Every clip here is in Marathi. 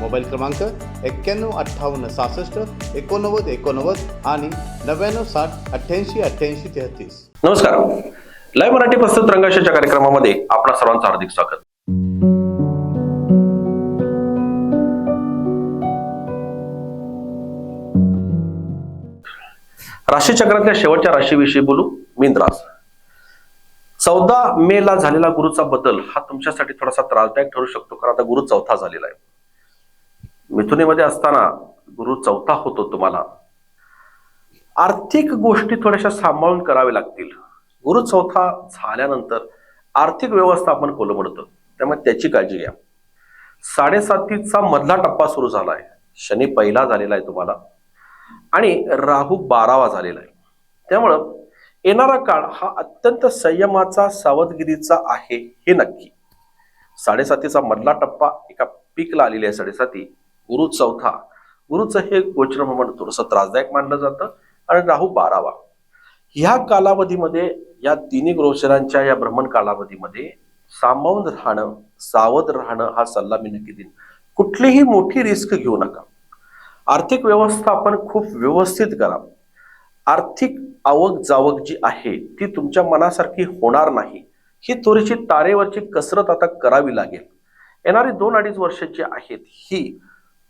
मोबाईल क्रमांक एक्क्याण्णव अठ्ठावन्न सहासष्ट एकोणनव्वद एकोणनव्वद आणि नव्याण्णव साठ अठ्ठ्याऐंशी अठ्ठ्याऐंशी तेहतीस. नमस्कार. लाईव्ह मराठी प्रस्तुत रंगाशाच्या कार्यक्रमामध्ये आपणा सर्वांचं हार्दिक स्वागत. राशीचक्रातल्या शेवटच्या राशीविषयी बोलू? मीनरास चौदा मे ला झालेला गुरुचा बदल हा तुमच्यासाठी थोडासा त्रासदायक ठरू शकतो कारण आता गुरु चौथा झालेला आहे. मिथुनीमध्ये असताना गुरु चौथा होतो तुम्हाला. आर्थिक गोष्टी थोड्याशा सांभाळून करावे लागतील. गुरु चौथा झाल्यानंतर आर्थिक व्यवस्थापन कोलमडतं त्यामुळे त्याची काळजी घ्या. साडेसातीचा मधला टप्पा सुरू झालाय. शनी पहिला झालेला आहे तुम्हाला. आणि राहू बारावा झालेला आहे. त्यामुळं येणारा काळ हा अत्यंत संयमाचा सावधगिरीचा आहे हे नक्की. साडेसातीचा मधला टप्पा एका पीकला आलेली आहे साडेसाती. गुरु चौथा. गुरुचं हे गोचर थोडंसं त्रासदायक मानलं जातं. आणि राहू बारावा. ह्या कालावधीमध्ये या तिन्ही गोचरांच्या या भ्रमण कालावधीमध्ये सामावून राहणं सावध राहणं हा सल्ला मी नक्की देईन. कुठलीही मोठी रिस्क घेऊ नका. आर्थिक व्यवस्थापन खूप व्यवस्थित करा. आर्थिक आवक जावक जी आहे ती तुमच्या मनासारखी होणार नाही. ही थोडीशी तारेवरची कसरत आता करावी लागेल. येणारी दोन अडीच वर्ष जी आहेत ही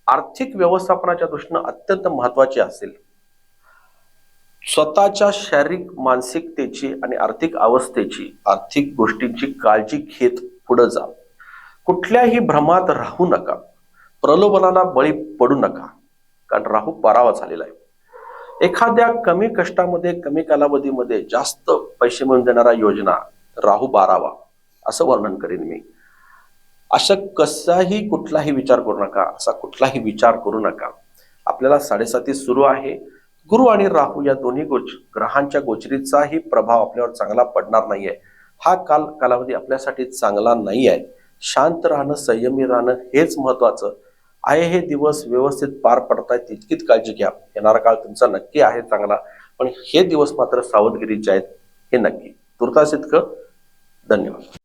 आर्थिक व्यवस्थापनाच्या दृष्टीनं अत्यंत महत्वाची असेल. स्वतःच्या शारीरिक मानसिकतेची आणि आर्थिक अवस्थेची आर्थिक गोष्टींची काळजी घेत पुढे जा. कुठल्याही भ्रमात राहू नका. प्रलोभनाला बळी पडू नका. कारण राहू परावा झालेला आहे. एखाद्या कमी कष्टामध्ये कमी कालावधीमध्ये जास्त पैसे मिळून देणारा योजना राहू बारावा असं वर्णन करेन मी. अशा कसाही कुठलाही विचार करू नका असा कुठलाही विचार करू नका. आपल्याला साडेसाती सुरू आहे. गुरु आणि राहू या दोन्ही गोच ग्रहांच्या गोचरीचाही प्रभाव आपल्यावर चांगला पडणार नाहीये. हा काल कालावधी आपल्यासाठी चांगला नाही आहे शांत राहणं संयमी राहणं हेच महत्वाचं. आहे हे दिवस व्यवस्थित पार पडतायत तितकीच काळजी घ्या. येणारा काळ तुमचा नक्की आहे चांगला. पण हे दिवस मात्र सावधगिरीचे आहेत हे नक्की. तुर्तास इतकं धन्यवाद.